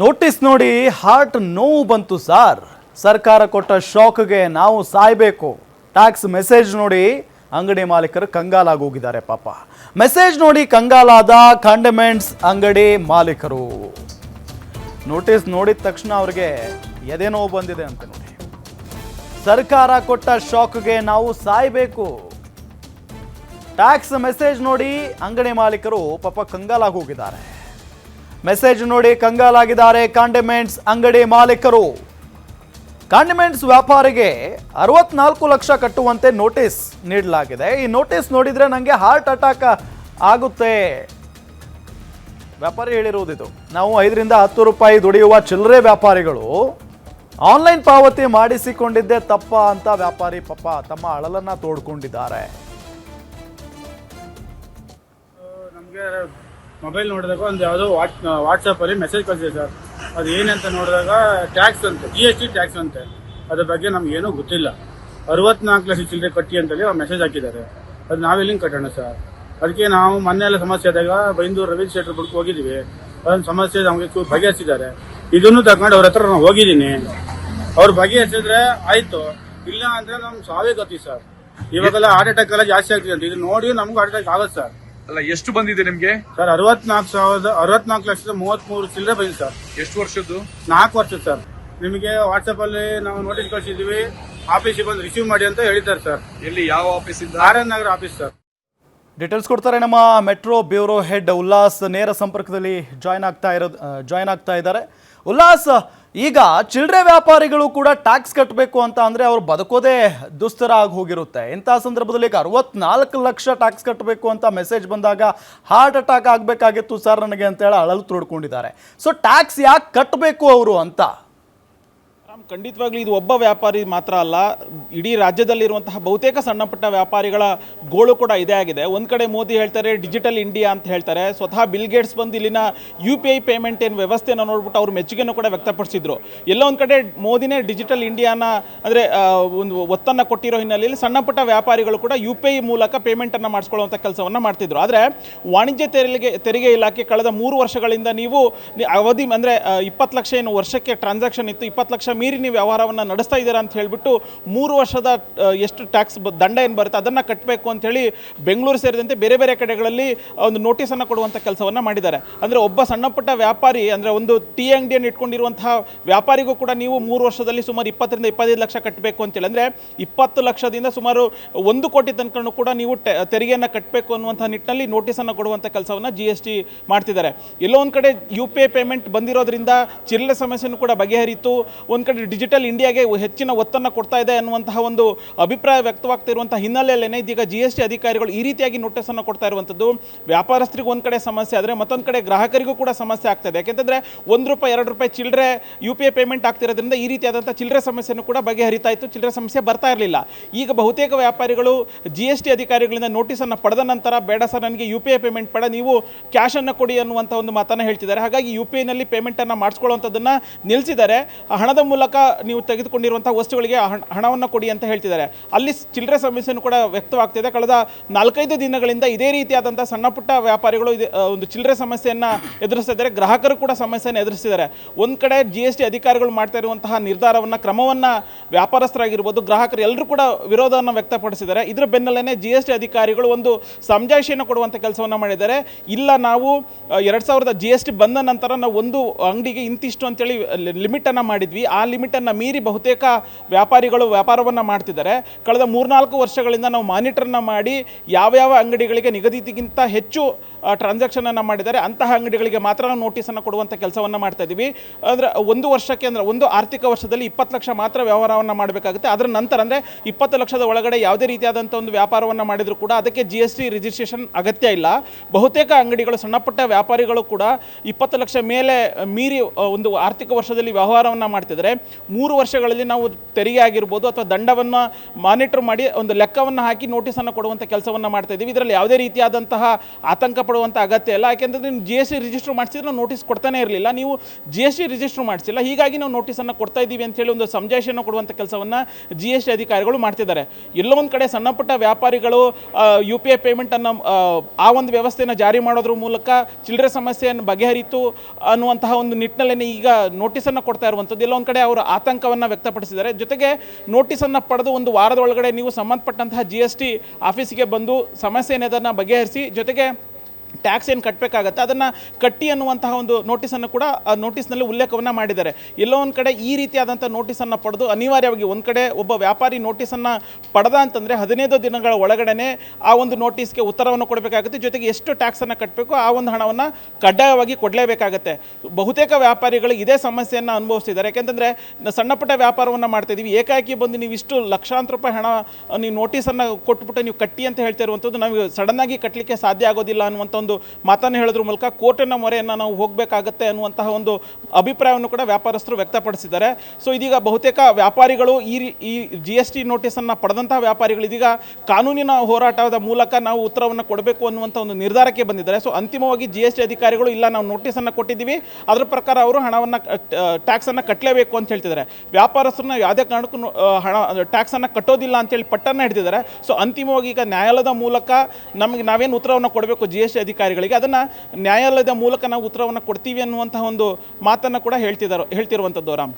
Notice ನೋಡಿ heart ನೋವು ಬಂತು ಸರ್. ಸರ್ಕಾರ ಕೊಟ್ಟ ಶಾಕ್ಗೆ ನಾವು ಸಾಯ್ಬೇಕು. ಟ್ಯಾಕ್ಸ್ ಮೆಸೇಜ್ ನೋಡಿ, ಅಂಗಡಿ ಮಾಲೀಕರು ಕಂಗಾಲಾಗೋಗಿದ್ದಾರೆ ಪಾಪ. ಮೆಸೇಜ್ ನೋಡಿ ಕಂಗಾಲಾದ ಕಂಡಮೆಂಟ್ಸ್ ಅಂಗಡಿ ಮಾಲೀಕರು. ನೋಟಿಸ್ ನೋಡಿದ ತಕ್ಷಣ ಅವ್ರಿಗೆ ಎದೆ ನೋವು ಬಂದಿದೆ ಅಂತ ನೋಡಿ. ಸರ್ಕಾರ ಕೊಟ್ಟ ಶಾಕ್ಗೆ ನಾವು ಸಾಯ್ಬೇಕು. ಟ್ಯಾಕ್ಸ್ ಮೆಸೇಜ್ ನೋಡಿ ಅಂಗಡಿ ಮಾಲೀಕರು ಪಾಪ ಕಂಗಾಲಾಗಿ ಹೋಗಿದ್ದಾರೆ. ಮೆಸೇಜ್ ನೋಡಿ ಕಂಗಾಲಾಗಿದ್ದಾರೆ ಕಾಂಡಿಮೆಂಟ್ಸ್ ಅಂಗಡಿ ಮಾಲೀಕರು. ಕಾಂಡಿಮೆಂಟ್ಸ್ ವ್ಯಾಪಾರಿಗೆ ಅರವತ್ನಾಲ್ಕು ಲಕ್ಷ ಕಟ್ಟುವಂತೆ ನೋಟಿಸ್ ನೀಡಲಾಗಿದೆ. ಈ ನೋಟಿಸ್ ನೋಡಿದ್ರೆ ನನಗೆ ಹಾರ್ಟ್ ಅಟ್ಯಾಕ್ ಆಗುತ್ತೆ. ವ್ಯಾಪಾರಿ ಹೇಳಿರುವುದಿದು, ನಾವು ಐದರಿಂದ ಹತ್ತು ರೂಪಾಯಿ ದುಡಿಯುವ ಚಿಲ್ಲರೆ ವ್ಯಾಪಾರಿಗಳು ಆನ್ಲೈನ್ ಪಾವತಿ ಮಾಡಿಸಿಕೊಂಡಿದ್ದೇ ತಪ್ಪ ಅಂತ ವ್ಯಾಪಾರಿ ಪಾಪ ತಮ್ಮ ಅಳಲನ್ನ ತೋಡ್ಕೊಂಡಿದ್ದಾರೆ. ಮೊಬೈಲ್ ನೋಡಿದಾಗ ಒಂದು ಯಾವುದೋ ವಾಟ್ ವಾಟ್ಸಪ್ಪಲ್ಲಿ ಮೆಸೇಜ್ ಕಳಿಸಿದೆ ಸರ್. ಅದು ಏನಂತ ನೋಡಿದಾಗ ಟ್ಯಾಕ್ಸ್ ಅಂತ ಜಿ ಎಸ್ ಟಿ ಟ್ಯಾಕ್ಸ್ ಅಂತೆ. ಅದ್ರ ಬಗ್ಗೆ ನಮ್ಗೆ ಏನೂ ಗೊತ್ತಿಲ್ಲ. ಅರವತ್ನಾಲ್ಕು ಲಕ್ಷ ಚಿಲ್ಲರೆ ಕಟ್ಟಿ ಅಂತೇಳಿ ಅವ್ರು ಮೆಸೇಜ್ ಹಾಕಿದ್ದಾರೆ. ಅದು ನಾವೆಲ್ಲಿಂಗ್ ಕಟ್ಟೋಣ ಸರ್? ಅದಕ್ಕೆ ನಾವು ಮೊನ್ನೆ ಎಲ್ಲ ಸಮಸ್ಯೆ ಆದಾಗ ಬೈಂದೂರು ರವಿ ಶೆಟ್ರ್ ಬಿಡ್ಕು ಹೋಗಿದ್ದೀವಿ. ಅದೊಂದು ಸಮಸ್ಯೆ ನಮಗೆ ಬಗೆಹರಿಸಿದ್ದಾರೆ. ಇದನ್ನು ತಗೊಂಡು ಅವ್ರ ಹತ್ರ ನಾನು ಹೋಗಿದ್ದೀನಿ. ಅವ್ರು ಬಗೆಹರಿಸಿದ್ರೆ ಆಯ್ತು. ಇಲ್ಲ ಅಂದ್ರೆ ನಮ್ಗೆ ಸಾವೇ ಗತಿ ಸರ್. ಇವಾಗೆಲ್ಲ ಹಾರ್ಟ್ ಅಟ್ಯಾಕ್ ಎಲ್ಲ ಜಾಸ್ತಿ ಆಗ್ತಿದೆ ಅಂತ. ಇದು ನೋಡಿ ನಮ್ಗೆ ಹಾರ್ಟ್ ಅಟ್ಯಾಕ್ ಆಗುತ್ತೆ ಸರ್. ಅಲ್ಲ ಎಷ್ಟು ಬಂದಿದೆ ನಿಮ್ಗೆ? ಸರ್ ಅರವತ್ನಾಲ್ಕು ಸಾವಿರದ ಅರವತ್ನಾಲ್ಕು ಲಕ್ಷದ ಮೂವತ್ಮೂರು ಚಿಲ್ಲರೆ ಬಂದಿದೆ ಸರ್. ಎಷ್ಟು ವರ್ಷದ್ದು? ನಾಲ್ಕು ವರ್ಷ ಸರ್. ನಿಮಗೆ ವಾಟ್ಸಪ್ ಅಲ್ಲಿ ನಾವು ನೋಟಿಸ್ ಕಳಿಸಿದ್ವಿ ಆಫೀಸಿಗೆ ಬಂದು ರಿಸೀವ್ ಮಾಡಿ ಅಂತ ಹೇಳಿದ್ದಾರೆ ಸರ್. ಎಲ್ಲಿ ಯಾವ ಆಫೀಸ್ ಇಂದ R N Nagar office sir. Details ಕೊಡ್ತಾರೆ ನಮ್ಮ ಮೆಟ್ರೋ ಬ್ಯೂರೋ ಹೆಡ್ ಉಲ್ಲಾಸ್ ನೇರ ಸಂಪರ್ಕದಲ್ಲಿ ಜಾಯ್ನ್ ಆಗ್ತಾ ಇರೋದು ಜಾಯ್ನ್ ಆಗ್ತಾ ಇದ್ದಾರೆ. ಉಲ್ಲಾಸ್ ಈಗ ಚಿಲ್ಲರೆ ವ್ಯಾಪಾರಿಗಳು ಕೂಡ ಟ್ಯಾಕ್ಸ್ ಕಟ್ಟಬೇಕು ಅಂತ ಅಂದರೆ ಅವ್ರು ಬದುಕೋದೇ ದುಸ್ತರ ಆಗಿ ಹೋಗಿರುತ್ತೆ. ಇಂಥ ಸಂದರ್ಭದಲ್ಲಿ ಈಗ ಅರವತ್ನಾಲ್ಕು ಲಕ್ಷ ಟ್ಯಾಕ್ಸ್ ಕಟ್ಟಬೇಕು ಅಂತ ಮೆಸೇಜ್ ಬಂದಾಗ ಹಾರ್ಟ್ ಅಟ್ಯಾಕ್ ಆಗಬೇಕಾಗಿತ್ತು ಸರ್ ನನಗೆ ಅಂತೇಳಿ ಅಳಲು ತೊಡ್ಕೊಂಡಿದ್ದಾರೆ ಸೊ ಟ್ಯಾಕ್ಸ್ ಯಾಕೆ ಕಟ್ಟಬೇಕು ಅವರು ಅಂತ? ಖಂಡಿತವಾಗ್ಲೂ ಇದು ಒಬ್ಬ ವ್ಯಾಪಾರಿ ಮಾತ್ರ ಅಲ್ಲ, ಇಡೀ ರಾಜ್ಯದಲ್ಲಿರುವಂತಹ ಬಹುತೇಕ ಸಣ್ಣಪುಟ್ಟ ವ್ಯಾಪಾರಿಗಳ ಗೋಳು ಕೂಡ ಇದೇ ಆಗಿದೆ. ಒಂದು ಕಡೆ ಮೋದಿ ಹೇಳ್ತಾರೆ, ಡಿಜಿಟಲ್ ಇಂಡಿಯಾ ಅಂತ ಹೇಳ್ತಾರೆ. ಸ್ವತಃ ಬಿಲ್ ಗೇಟ್ಸ್ ಬಂದು ಇಲ್ಲಿನ ಯು ಪಿ ಐ ಪೇಮೆಂಟ್ ಏನು ವ್ಯವಸ್ಥೆನ ನೋಡ್ಬಿಟ್ಟು ಅವ್ರು ಮೆಚ್ಚುಗೆಯನ್ನು ಕೂಡ ವ್ಯಕ್ತಪಡಿಸಿದ್ರು. ಎಲ್ಲ ಒಂದು ಕಡೆ ಮೋದಿನೇ ಡಿಜಿಟಲ್ ಇಂಡಿಯಾನ, ಅಂದರೆ ಒಂದು ಒತ್ತನ್ನು ಕೊಟ್ಟಿರೋ ಹಿನ್ನೆಲೆಯಲ್ಲಿ ಸಣ್ಣಪುಟ್ಟ ವ್ಯಾಪಾರಿಗಳು ಕೂಡ ಯು ಪಿ ಐ ಮೂಲಕ ಪೇಮೆಂಟನ್ನು ಮಾಡಿಸ್ಕೊಳ್ಳುವಂಥ ಕೆಲಸವನ್ನು ಮಾಡ್ತಿದ್ರು. ಆದರೆ, ವಾಣಿಜ್ಯ ತೆರಿಗೆ ತೆರಿಗೆ ಇಲಾಖೆ ಕಳೆದ ಮೂರು ವರ್ಷಗಳಿಂದ ನೀವು, ಅವಧಿ, ಅಂದರೆ ಇಪ್ಪತ್ತು ಲಕ್ಷ ಏನು ವರ್ಷಕ್ಕೆ ಟ್ರಾನ್ಸಾಕ್ಷನ್ ಇತ್ತು, ಇಪ್ಪತ್ತು ಲಕ್ಷ ಮೀರಿ ನೀವು ವ್ಯವಹಾರವನ್ನು ನಡೆಸ್ತಾ ಇದ್ದೀರಾ ಅಂತ ಹೇಳಿಬಿಟ್ಟು ಮೂರು ವರ್ಷದ ಎಷ್ಟು ಟ್ಯಾಕ್ಸ್ ದಂಡ ಏನು ಬರುತ್ತೆ ಅದನ್ನು ಕಟ್ಟಬೇಕು ಅಂತೇಳಿ ಬೆಂಗಳೂರು ಸೇರಿದಂತೆ ಬೇರೆ ಬೇರೆ ಕಡೆಗಳಲ್ಲಿ ಒಂದು ನೋಟಿಸನ್ನು ಕೊಡುವಂಥ ಕೆಲಸವನ್ನು ಮಾಡಿದ್ದಾರೆ. ಅಂದರೆ ಒಬ್ಬ ಸಣ್ಣ ಪುಟ್ಟ ವ್ಯಾಪಾರಿ, ಅಂದರೆ ಒಂದು ಟಿ ಅಂಗಡಿಯನ್ನು ಇಟ್ಕೊಂಡಿರುವಂತಹ ವ್ಯಾಪಾರಿಗೂ ಕೂಡ ನೀವು ಮೂರು ವರ್ಷದಲ್ಲಿ ಸುಮಾರು ಇಪ್ಪತ್ತರಿಂದ ಇಪ್ಪತ್ತೈದು ಲಕ್ಷ ಕಟ್ಟಬೇಕು ಅಂತೇಳಿ ಅಂದರೆ ಇಪ್ಪತ್ತು ಲಕ್ಷದಿಂದ ಸುಮಾರು ಒಂದು ಕೋಟಿ ತನಕನೂ ಕೂಡ ನೀವು ತೆರಿಗೆಯನ್ನು ಕಟ್ಟಬೇಕು ಅನ್ನುವಂಥ ನಿಟ್ಟಿನಲ್ಲಿ ನೋಟಿಸನ್ನು ಕೊಡುವಂಥ ಕೆಲಸವನ್ನು ಜಿ ಎಸ್ ಟಿ ಮಾಡ್ತಿದ್ದಾರೆ. ಎಲ್ಲೋ ಒಂದು ಕಡೆ ಯು ಪಿ ಐ ಪೇಮೆಂಟ್ ಬಂದಿರೋದ್ರಿಂದ ಚಿಲ್ಲರೆ ಸಮಸ್ಯೆನೂ ಕೂಡ ಬಗೆಹರಿತು. ಒಂದು ಡಿಜಿಟಲ್ ಇಂಡಿಯಾಗೆ ಹೆಚ್ಚಿನ ಒತ್ತನ್ನು ಕೊಡ್ತಾ ಇದೆ ಅನ್ನುವಂತಹ ಒಂದು ಅಭಿಪ್ರಾಯ ವ್ಯಕ್ತವಾಗ್ತಿರುವಂತಹ ಹಿನ್ನೆಲೆಯಲ್ಲೇ ಇದೀಗ ಜಿ ಎಸ್ ಟಿ ಅಧಿಕಾರಿಗಳು ಈ ರೀತಿಯಾಗಿ ನೋಟಿಸನ್ನು ಕೊಡ್ತಾ ಇರುವಂಥದ್ದು. ವ್ಯಾಪಾರಸ್ಥರಿಗೆ ಒಂದು ಕಡೆ ಸಮಸ್ಯೆ ಆದರೆ ಮತ್ತೊಂದು ಕಡೆ ಗ್ರಾಹಕರಿಗೂ ಕೂಡ ಸಮಸ್ಯೆ ಆಗ್ತದೆ. ಯಾಕೆಂದರೆ ಒಂದು ರೂಪಾಯಿ, ಎರಡು ರೂಪಾಯಿ ಚಿಲ್ಲರೆ ಯು ಪಿ ಐ ಪೇಮೆಂಟ್ ಆಗ್ತಿರೋದ್ರಿಂದ ಈ ರೀತಿಯಾದಂಥ ಚಿಲ್ಲರೆ ಸಮಸ್ಯೆಯನ್ನು ಕೂಡ ಬಗೆಹರಿತಾ ಇತ್ತು. ಚಿಲ್ಲರೆ ಸಮಸ್ಯೆ ಬರ್ತಾ ಇರಲಿಲ್ಲ. ಈಗ ಬಹುತೇಕ ವ್ಯಾಪಾರಿಗಳು ಜಿ ಎಸ್ ಟಿ ಅಧಿಕಾರಿಗಳಿಂದ ನೋಟಿಸನ್ನು ಪಡೆದ ನಂತರ ಬೇಡ ಸರ್ ನನಗೆ ಯು ಪಿ ಐ ಪೇಮೆಂಟ್ ಬೇಡ, ನೀವು ಕ್ಯಾಶನ್ನು ಕೊಡಿ ಅನ್ನುವಂಥ ಒಂದು ಮಾತನ್ನು ಹೇಳ್ತಿದ್ದಾರೆ. ಹಾಗಾಗಿ ಯು ಪಿ ಐನಲ್ಲಿ ಪೇಮೆಂಟನ್ನು ಮಾಡಿಸ್ಕೊಳ್ಳುವಂಥದ್ದನ್ನು ನಿಲ್ಲಿಸಿದ್ದಾರೆ ಹಣದ ಮೂಲಕ ನೀವು ತೆಗೆದುಕೊಂಡಿರುವಂಥ ವಸ್ತುಗಳಿಗೆ ಹಣ- ಹಣವನ್ನು ಕೊಡಿ ಅಂತ ಹೇಳ್ತಿದ್ದಾರೆ. ಅಲ್ಲಿ ಚಿಲ್ಲರೆ ಸಮಸ್ಯೆಯನ್ನು ಕೂಡ ವ್ಯಕ್ತವಾಗ್ತಿದೆ. ಕಳೆದ ನಾಲ್ಕೈದು ದಿನಗಳಿಂದ ಇದೇ ರೀತಿಯಾದಂಥ ಸಣ್ಣ ಪುಟ್ಟ ವ್ಯಾಪಾರಿಗಳು ಒಂದು ಚಿಲ್ಲರೆ ಸಮಸ್ಯೆಯನ್ನು ಎದುರಿಸ್ತಿದ್ದಾರೆ ಗ್ರಾಹಕರು ಕೂಡ ಸಮಸ್ಯೆಯನ್ನು ಎದುರಿಸ್ತಿದ್ದಾರೆ. ಒಂದು ಕಡೆ ಜಿ ಎಸ್ ಟಿ ಅಧಿಕಾರಿಗಳು ಮಾಡ್ತಾ ಇರುವಂತಹ ನಿರ್ಧಾರವನ್ನು, ಕ್ರಮವನ್ನು ವ್ಯಾಪಾರಸ್ಥರಾಗಿರ್ಬೋದು, ಗ್ರಾಹಕರು ಎಲ್ಲರೂ ಕೂಡ ವಿರೋಧವನ್ನು ವ್ಯಕ್ತಪಡಿಸಿದ್ದಾರೆ. ಇದರ ಬೆನ್ನಲ್ಲೇ ಜಿ ಎಸ್ ಟಿ ಅಧಿಕಾರಿಗಳು ಒಂದು ಸಮಜಾಯಿಷಿಯನ್ನು ಕೊಡುವಂಥ ಕೆಲಸವನ್ನು ಮಾಡಿದ್ದಾರೆ. ಇಲ್ಲ, ನಾವು ಎರಡು ಸಾವಿರದ ಜಿ ಎಸ್ ಟಿ ಬಂದ ನಂತರ ನಾವು ಒಂದು ಅಂಗಡಿಗೆ ಇಂತಿಷ್ಟು ಅಂತೇಳಿ ಲಿಮಿಟನ್ನು ಮಾಡಿದ್ವಿ. ಆ ಲಿಮಿಟನ್ನು ಮೀರಿ ಬಹುತೇಕ ವ್ಯಾಪಾರಿಗಳು ವ್ಯಾಪಾರವನ್ನು ಮಾಡ್ತಿದ್ದಾರೆ. ಕಳೆದ ಮೂರ್ನಾಲ್ಕು ವರ್ಷಗಳಿಂದ ನಾವು ಮಾನಿಟರ್ನ ಮಾಡಿ ಯಾವ್ಯಾವ ಅಂಗಡಿಗಳಿಗೆ ನಿಗದಿತಿಗಿಂತ ಹೆಚ್ಚು ಟ್ರಾನ್ಸಾಕ್ಷನನ್ನು ಮಾಡಿದ್ದಾರೆ. ಅಂತಹ ಅಂಗಡಿಗಳಿಗೆ ಮಾತ್ರ ನಾವು ನೋಟಿಸನ್ನು ಕೊಡುವಂಥ ಕೆಲಸವನ್ನು ಮಾಡ್ತಾ ಇದ್ದೀವಿ ಅಂದರೆ ಒಂದು ವರ್ಷಕ್ಕೆ ಅಂದರೆ ಒಂದು ಆರ್ಥಿಕ ವರ್ಷದಲ್ಲಿ ಇಪ್ಪತ್ತು ಲಕ್ಷ ಮಾತ್ರ ವ್ಯವಹಾರವನ್ನು ಮಾಡಬೇಕಾಗುತ್ತೆ. ಅದರ ನಂತರ ಅಂದರೆ ಇಪ್ಪತ್ತು ಲಕ್ಷದ ಒಳಗಡೆ ಯಾವುದೇ ರೀತಿಯಾದಂಥ ಒಂದು ವ್ಯಾಪಾರವನ್ನು ಮಾಡಿದರೂ ಕೂಡ ಅದಕ್ಕೆ ಜಿ ಎಸ್ ಟಿ ರಿಜಿಸ್ಟ್ರೇಷನ್ ಅಗತ್ಯ ಇಲ್ಲ. ಬಹುತೇಕ ಅಂಗಡಿಗಳು ಸಣ್ಣಪುಟ್ಟ ವ್ಯಾಪಾರಿಗಳು ಕೂಡ ಇಪ್ಪತ್ತು ಲಕ್ಷ ಮೇಲೆ ಮೀರಿ ಒಂದು ಆರ್ಥಿಕ ವರ್ಷದಲ್ಲಿ ವ್ಯವಹಾರವನ್ನು ಮಾಡ್ತಿದ್ದಾರೆ. ಮೂರು ವರ್ಷಗಳಲ್ಲಿ ನಾವು ತೆರಿಗೆ ಆಗಿರ್ಬೋದು ಅಥವಾ ದಂಡವನ್ನು ಮಾನಿಟರ್ ಮಾಡಿ ಒಂದು ಲೆಕ್ಕವನ್ನು ಹಾಕಿ ನೋಟಿಸನ್ನು ಕೊಡುವಂಥ ಕೆಲಸವನ್ನು ಮಾಡ್ತಾ ಇದ್ದೀವಿ. ಇದರಲ್ಲಿ ಯಾವುದೇ ರೀತಿಯಾದಂತಹ ಆತಂಕ ಪಡುವಂಥ ಅಗತ್ಯ ಇಲ್ಲ. ಯಾಕೆಂದರೆ ನೀವು ಜಿ ಎಸ್ ಟಿ ರಿಜಿಸ್ಟರ್ ಮಾಡಿಸಿದ್ರೆ ನೋಟಿಸ್ ಕೊಡ್ತಾನೆ ಇರಲಿಲ್ಲ. ನೀವು ಜಿ ಎಸ್ ಟಿ ರಿಜಿಸ್ಟರ್ ಮಾಡಿಸಿಲ್ಲ. ಹೀಗಾಗಿ ನಾವು ನೋಟಿಸನ್ನು ಕೊಡ್ತಾ ಇದ್ದೀವಿ ಅಂತೇಳಿ ಒಂದು ಸಂಜಾಯಿಷನ್ನು ಕೊಡುವಂಥ ಕೆಲಸವನ್ನು ಜಿ ಎಸ್ ಟಿ ಅಧಿಕಾರಿಗಳು ಮಾಡ್ತಿದ್ದಾರೆ. ಎಲ್ಲೋ ಒಂದು ಕಡೆ ಸಣ್ಣಪುಟ್ಟ ವ್ಯಾಪಾರಿಗಳು ಯು ಪಿ ಐ ಪೇಮೆಂಟನ್ನು ಆ ಒಂದು ವ್ಯವಸ್ಥೆಯನ್ನು ಜಾರಿ ಮಾಡೋದ್ರ ಮೂಲಕ ಚಿಲ್ಲರೆ ಸಮಸ್ಯೆಯನ್ನು ಬಗೆಹರಿತು ಅನ್ನುವಂತಹ ಒಂದು ನಿಟ್ಟಿನಲ್ಲಿ ಈಗ ನೋಟಿಸನ್ನು ಕೊಡ್ತಾ ಇರುವಂಥದ್ದು ಎಲ್ಲೊಂದು ಕಡೆ ಅವರು ಆತಂಕವನ್ನು ವ್ಯಕ್ತಪಡಿಸಿದ್ದಾರೆ. ಜೊತೆಗೆ ನೋಟಿಸನ್ನು ಪಡೆದು ಒಂದು ವಾರದ ಒಳಗಡೆ ನೀವು ಸಂಬಂಧಪಟ್ಟಂತಹ ಜಿ ಎಸ್ ಟಿ ಆಫೀಸಿಗೆ ಬಂದು ಸಮಸ್ಯೆ ಏನಿದೆ ಬಗೆಹರಿಸಿ, ಜೊತೆಗೆ ಟ್ಯಾಕ್ಸ್ ಏನು ಕಟ್ಟಬೇಕಾಗತ್ತೆ ಅದನ್ನು ಕಟ್ಟಿ ಅನ್ನುವಂತಹ ಒಂದು ನೋಟಿಸನ್ನು ಕೂಡ ಆ ನೋಟಿಸ್ನಲ್ಲಿ ಉಲ್ಲೇಖವನ್ನು ಮಾಡಿದ್ದಾರೆ. ಎಲ್ಲೋ ಒಂದು ಕಡೆ ಈ ರೀತಿಯಾದಂಥ ನೋಟಿಸನ್ನು ಪಡೆದು ಅನಿವಾರ್ಯವಾಗಿ ಒಂದು ಕಡೆ ಒಬ್ಬ ವ್ಯಾಪಾರಿ ನೋಟಿಸನ್ನು ಪಡೆದ ಅಂತಂದರೆ ಹದಿನೈದು ದಿನಗಳ ಒಳಗಡೆನೆ ಆ ಒಂದು ನೋಟಿಸ್ಗೆ ಉತ್ತರವನ್ನು ಕೊಡಬೇಕಾಗುತ್ತೆ. ಜೊತೆಗೆ ಎಷ್ಟು ಟ್ಯಾಕ್ಸನ್ನು ಕಟ್ಟಬೇಕು ಆ ಒಂದು ಹಣವನ್ನು ಕಡ್ಡಾಯವಾಗಿ ಕೊಡಲೇಬೇಕಾಗತ್ತೆ. ಬಹುತೇಕ ವ್ಯಾಪಾರಿಗಳು ಇದೇ ಸಮಸ್ಯೆಯನ್ನು ಅನುಭವಿಸ್ತಿದ್ದಾರೆ. ಯಾಕೆಂತಂದರೆ ಸಣ್ಣಪುಟ್ಟ ವ್ಯಾಪಾರವನ್ನು ಮಾಡ್ತಾ ಇದೀವಿ ಏಕಾಏಕಿ ಬಂದು ನೀವು ಇಷ್ಟು ಲಕ್ಷಾಂತರ ರೂಪಾಯಿ ಹಣ, ನೀವು ನೋಟಿಸನ್ನು ಕೊಟ್ಬಿಟ್ಟು ನೀವು ಕಟ್ಟಿ ಅಂತ ಹೇಳ್ತಾ ಇರುವಂಥದ್ದು ನಮಗೆ ಸಡನ್ನಾಗಿ ಕಟ್ಟಲಿಕ್ಕೆ ಸಾಧ್ಯ ಆಗೋದಿಲ್ಲ ಅನ್ನುವಂಥ ಒಂದು ಮಾತನ್ನು ಹೇಳೋದ್ರ ಮೂಲಕ ಕೋರ್ಟಿನ ಮೊರೆಯನ್ನು ನಾವು ಹೋಗಬೇಕಾಗತ್ತೆ ಅನ್ನುವಂತಹ ಒಂದು ಅಭಿಪ್ರಾಯವನ್ನು ಕೂಡ ವ್ಯಾಪಾರಸ್ಥರು ವ್ಯಕ್ತಪಡಿಸಿದ್ದಾರೆ. ಸೊ ಇದೀಗ ಬಹುತೇಕ ವ್ಯಾಪಾರಿಗಳು ಈ ಈ ಜಿ ಎಸ್ ಟಿ ನೋಟಿಸನ್ನು ಪಡೆದಂತಹ ವ್ಯಾಪಾರಿಗಳು ಇದೀಗ ಕಾನೂನಿನ ಹೋರಾಟದ ಮೂಲಕ ನಾವು ಉತ್ತರವನ್ನು ಕೊಡಬೇಕು ಅನ್ನುವಂಥ ಒಂದು ನಿರ್ಧಾರಕ್ಕೆ ಬಂದಿದ್ದಾರೆ. ಸೊ ಅಂತಿಮವಾಗಿ ಜಿ ಎಸ್ ಟಿ ಅಧಿಕಾರಿಗಳು ಇಲ್ಲ, ನಾವು ನೋಟಿಸನ್ನು ಕೊಟ್ಟಿದ್ದೀವಿ. ಅದರ ಪ್ರಕಾರ ಅವರು ಹಣವನ್ನು ಟ್ಯಾಕ್ಸನ್ನು ಕಟ್ಟಲೇಬೇಕು ಅಂತ ಹೇಳ್ತಿದ್ದಾರೆ. ವ್ಯಾಪಾರಸ್ಥರನ್ನ ಯಾವುದೇ ಕಾರಣಕ್ಕೂ ಹಣ ಟ್ಯಾಕ್ಸನ್ನು ಕಟ್ಟೋದಿಲ್ಲ ಅಂತೇಳಿ ಪಟ್ಟನ್ನು ಹಿಡಿದಿದ್ದಾರೆ. ಸೊ ಅಂತಿಮವಾಗಿ ಈಗ ನ್ಯಾಯಾಲಯದ ಮೂಲಕ ನಮಗೆ ನಾವೇನು ಉತ್ತರವನ್ನು ಕೊಡಬೇಕು ಜಿ ಎಸ್ ಟಿ ಅಧಿಕಾರಿಗಳಿಗೆ ಅದನ್ನು ನ್ಯಾಯಾಲಯದ ಮೂಲಕ ನಾವು ಉತ್ತರವನ್ನು ಕೊಡ್ತೀವಿ ಅನ್ನುವಂತಹ ಒಂದು ಮಾತನ್ನು ಕೂಡ ಹೇಳ್ತಿದ್ದಾರೆ ಹೇಳ್ತಿರುವಂಥದ್ದು Ram.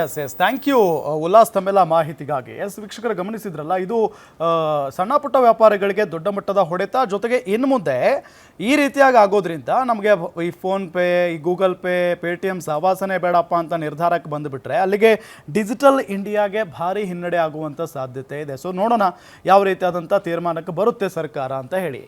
Yes yes thank you Ullas ತಮ್ಮೆಲ್ಲ ಮಾಹಿತಿಗಾಗಿ. ಎಸ್ ವೀಕ್ಷಕರು ಗಮನಿಸಿದ್ರಲ್ಲ, ಇದು ಸಣ್ಣಪುಟ್ಟ ಸಣ್ಣ ಪುಟ್ಟ ವ್ಯಾಪಾರಿಗಳಿಗೆ ದೊಡ್ಡ ಮಟ್ಟದ ಹೊಡೆತ. ಜೊತೆಗೆ ಇನ್ನು ಮುಂದೆ ಈ ರೀತಿಯಾಗಿ ಆಗೋದ್ರಿಂದ ನಮಗೆ ಈ ಫೋನ್ಪೇ ಈ ಗೂಗಲ್ ಪೇ ಪೇ ಟಿ ಬೇಡಪ್ಪ ಅಂತ ನಿರ್ಧಾರಕ್ಕೆ ಬಂದುಬಿಟ್ರೆ ಅಲ್ಲಿಗೆ ಡಿಜಿಟಲ್ ಇಂಡಿಯಾಗೆ ಭಾರಿ ಹಿನ್ನಡೆ ಆಗುವಂಥ ಸಾಧ್ಯತೆ ಇದೆ. ಸೊ ನೋಡೋಣ ಯಾವ ರೀತಿಯಾದಂಥ ತೀರ್ಮಾನಕ್ಕೆ ಬರುತ್ತೆ ಸರ್ಕಾರ ಅಂತ ಹೇಳಿ.